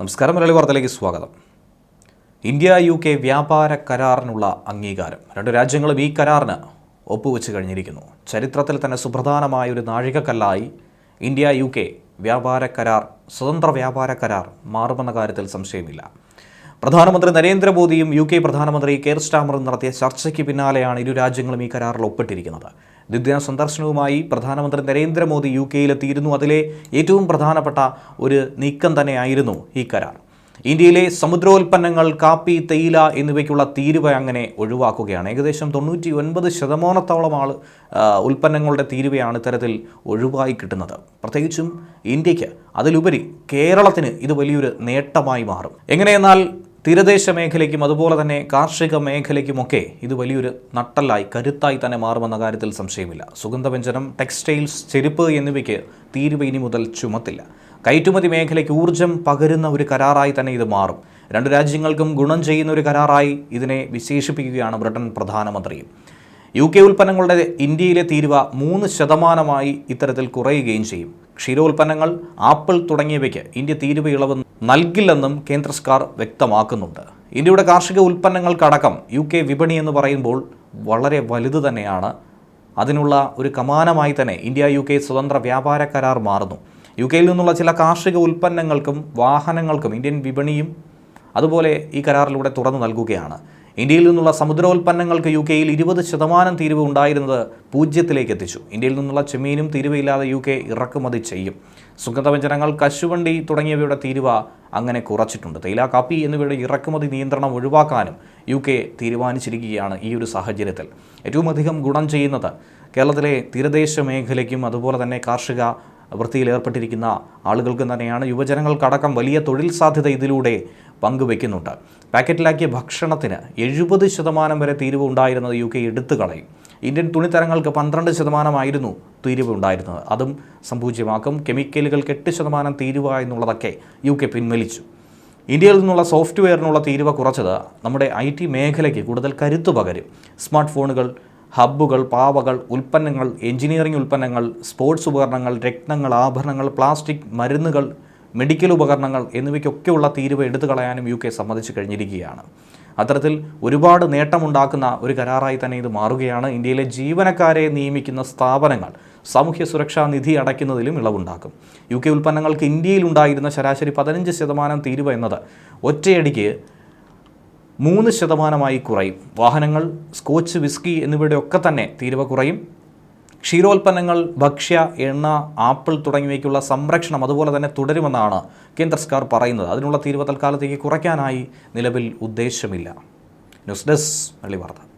നമസ്കാരം മലയാളി വാർത്തയിലേക്ക് സ്വാഗതം. ഇന്ത്യ യു കെ വ്യാപാര കരാറിനുള്ള അംഗീകാരം. രണ്ട് രാജ്യങ്ങളും ഈ കരാറിന് ഒപ്പുവെച്ച് കഴിഞ്ഞിരിക്കുന്നു. ചരിത്രത്തിൽ തന്നെ സുപ്രധാനമായ ഒരു നാഴികക്കല്ലായി ഇന്ത്യ യു കെ വ്യാപാര കരാർ സ്വതന്ത്ര വ്യാപാര കരാർ മാറുമെന്ന കാര്യത്തിൽ സംശയമില്ല. പ്രധാനമന്ത്രി നരേന്ദ്രമോദിയും യു കെ പ്രധാനമന്ത്രി കെയർ സ്റ്റാമറും നടത്തിയ ചർച്ചയ്ക്ക് പിന്നാലെയാണ് ഇരു രാജ്യങ്ങളും ഈ കരാറിൽ ഒപ്പിട്ടിരിക്കുന്നത്. ദ്വിദിന സന്ദർശനവുമായി പ്രധാനമന്ത്രി നരേന്ദ്രമോദി യു കെയിലെത്തിയിരുന്നു. അതിലെ ഏറ്റവും പ്രധാനപ്പെട്ട ഒരു നീക്കം തന്നെയായിരുന്നു ഈ കരാർ. ഇന്ത്യയിലെ സമുദ്രോൽപ്പന്നങ്ങൾ കാപ്പി തേയില എന്നിവയ്ക്കുള്ള തീരുവ അങ്ങനെ ഒഴിവാക്കുകയാണ്. ഏകദേശം തൊണ്ണൂറ്റി ഒൻപത് ശതമാനത്തോളം ആൾ ഉൽപ്പന്നങ്ങളുടെ തീരുവയാണ് ഇത്തരത്തിൽ ഒഴിവായി കിട്ടുന്നത്. പ്രത്യേകിച്ചും ഇന്ത്യയ്ക്ക് അതിലുപരി കേരളത്തിന് ഇത് വലിയൊരു നേട്ടമായി മാറും. എങ്ങനെയെന്നാൽ തീരദേശ മേഖലയ്ക്കും അതുപോലെ തന്നെ കാർഷിക മേഖലയ്ക്കുമൊക്കെ ഇത് വലിയൊരു നട്ടലായി കരുത്തായി തന്നെ മാറുമെന്ന കാര്യത്തിൽ സംശയമില്ല. സുഗന്ധവ്യഞ്ജനം ടെക്സ്റ്റൈൽസ് ചെരുപ്പ് എന്നിവയ്ക്ക് തീരുവ ഇനി മുതൽ ചുമത്തില്ല. കയറ്റുമതി മേഖലയ്ക്ക് ഊർജം പകരുന്ന ഒരു കരാറായി തന്നെ ഇത് മാറും. രണ്ട് രാജ്യങ്ങൾക്കും ഗുണം ചെയ്യുന്ന ഒരു കരാറായി ഇതിനെ വിശേഷിപ്പിക്കുകയാണ് ബ്രിട്ടൻ പ്രധാനമന്ത്രിയും. യു കെ ഉൽപ്പന്നങ്ങളുടെ ഇന്ത്യയിലെ തീരുവ മൂന്ന് ശതമാനമായി ഇത്തരത്തിൽ കുറയുകയും ചെയ്യും. ക്ഷീരോൽപ്പന്നങ്ങൾ ആപ്പിൾ തുടങ്ങിയവയ്ക്ക് ഇന്ത്യ തീരുവ ഇളവ് നൽകില്ലെന്നും കേന്ദ്ര സർക്കാർ വ്യക്തമാക്കുന്നുണ്ട്. ഇന്ത്യയുടെ കാർഷിക ഉൽപ്പന്നങ്ങൾക്കടക്കം യു കെ വിപണി എന്ന് പറയുമ്പോൾ വളരെ വലുത് തന്നെയാണ്. അതിനുള്ള ഒരു കമാനമായി തന്നെ ഇന്ത്യ യു കെ സ്വതന്ത്ര വ്യാപാര കരാർ മാറുന്നു. യു കെയിൽ നിന്നുള്ള ചില കാർഷിക ഉൽപ്പന്നങ്ങൾക്കും വാഹനങ്ങൾക്കും ഇന്ത്യൻ വിപണിയും അതുപോലെ ഈ കരാറിലൂടെ തുറന്നു നൽകുകയാണ്. ഇന്ത്യയിൽ നിന്നുള്ള സമുദ്രോൽപ്പന്നങ്ങൾക്ക് യു കെയിൽ ഇരുപത് ശതമാനം തീരുവ ഉണ്ടായിരുന്നത് പൂജ്യത്തിലേക്ക് എത്തിച്ചു. ഇന്ത്യയിൽ നിന്നുള്ള ചെമ്മീനും തീരുവയില്ലാതെ യു കെ ഇറക്കുമതി ചെയ്യും. സുഗന്ധവ്യഞ്ജനങ്ങൾ കശുവണ്ടി തുടങ്ങിയവയുടെ തീരുവ അങ്ങനെ കുറച്ചിട്ടുണ്ട്. തേയില കാപ്പി എന്നിവയുടെ ഇറക്കുമതി നിയന്ത്രണം ഒഴിവാക്കാനും യു കെ തീരുമാനിച്ചിരിക്കുകയാണ് ഈ ഒരു സാഹചര്യത്തിൽ. ഏറ്റവും അധികം ഗുണം ചെയ്യുന്നത് കേരളത്തിലെ തീരദേശ മേഖലയ്ക്കും അതുപോലെ തന്നെ കാർഷിക വൃത്തിയിൽ ഏർപ്പെട്ടിരിക്കുന്ന ആളുകൾക്കും തന്നെയാണ്. യുവജനങ്ങൾക്കടക്കം വലിയ തൊഴിൽ സാധ്യത ഇതിലൂടെ പങ്കുവെക്കുന്നുണ്ട്. പാക്കറ്റിലാക്കിയ ഭക്ഷണത്തിന് എഴുപത് ശതമാനം വരെ തീരുവ ഉണ്ടായിരുന്നത് യു കെ എടുത്തു കളയും. ഇന്ത്യൻ തുണിത്തരങ്ങൾക്ക് പന്ത്രണ്ട് ശതമാനമായിരുന്നു തീരുവ ഉണ്ടായിരുന്നത്. അതും സംപൂജ്യമാക്കും കെമിക്കലുകൾക്ക് എട്ട് ശതമാനം തീരുവ എന്നുള്ളതൊക്കെ യു കെ പിൻവലിച്ചു. ഇന്ത്യയിൽ നിന്നുള്ള സോഫ്റ്റ്വെയറിനുള്ള തീരുവ കുറച്ചത് നമ്മുടെ ഐ ടി മേഖലയ്ക്ക് കൂടുതൽ കരുത്തു പകരും. സ്മാർട്ട് ഫോണുകൾ ഹബ്ബുകൾ പാവകൾ ഉൽപ്പന്നങ്ങൾ എഞ്ചിനീയറിംഗ് ഉൽപ്പന്നങ്ങൾ സ്പോർട്സ് ഉപകരണങ്ങൾ രത്നങ്ങൾ ആഭരണങ്ങൾ പ്ലാസ്റ്റിക് മരുന്നുകൾ മെഡിക്കൽ ഉപകരണങ്ങൾ എന്നിവയ്ക്കൊക്കെയുള്ള തീരുവ എടുത്തു കളയാനും യു കെ സമ്മതിച്ചു കഴിഞ്ഞിരിക്കുകയാണ്. അത്തരത്തിൽ ഒരുപാട് നേട്ടമുണ്ടാക്കുന്ന ഒരു കരാറായി തന്നെ ഇത് മാറുകയാണ്. ഇന്ത്യയിലെ ജീവനക്കാരെ നിയമിക്കുന്ന സ്ഥാപനങ്ങൾ സാമൂഹ്യ സുരക്ഷാ നിധി അടയ്ക്കുന്നതിലും ഇളവുണ്ടാക്കും. യു കെ ഉൽപ്പന്നങ്ങൾക്ക് ഇന്ത്യയിൽ ഉണ്ടായിരുന്ന ശരാശരി പതിനഞ്ച് ശതമാനം തീരുവ എന്നത് ഒറ്റയടിക്ക് മൂന്ന് ശതമാനമായി കുറയും. വാഹനങ്ങൾ സ്കോച്ച് വിസ്കി എന്നിവയുടെ ഒക്കെ തന്നെ തീരുവ കുറയും. ക്ഷീരോൽപ്പന്നങ്ങൾ ഭക്ഷ്യ എണ്ണ ആപ്പിൾ തുടങ്ങിയവയ്ക്കുള്ള സംരക്ഷണം അതുപോലെ തന്നെ തുടരുമെന്നാണ് കേന്ദ്ര സർക്കാർ പറയുന്നത്. അതിനുള്ള തീരുവ തൽക്കാലത്തേക്ക് കുറയ്ക്കാനായി നിലവിൽ ഉദ്ദേശമില്ല. ന്യൂസ് ഡെസ്ക് വെള്ളി വാർത്ത.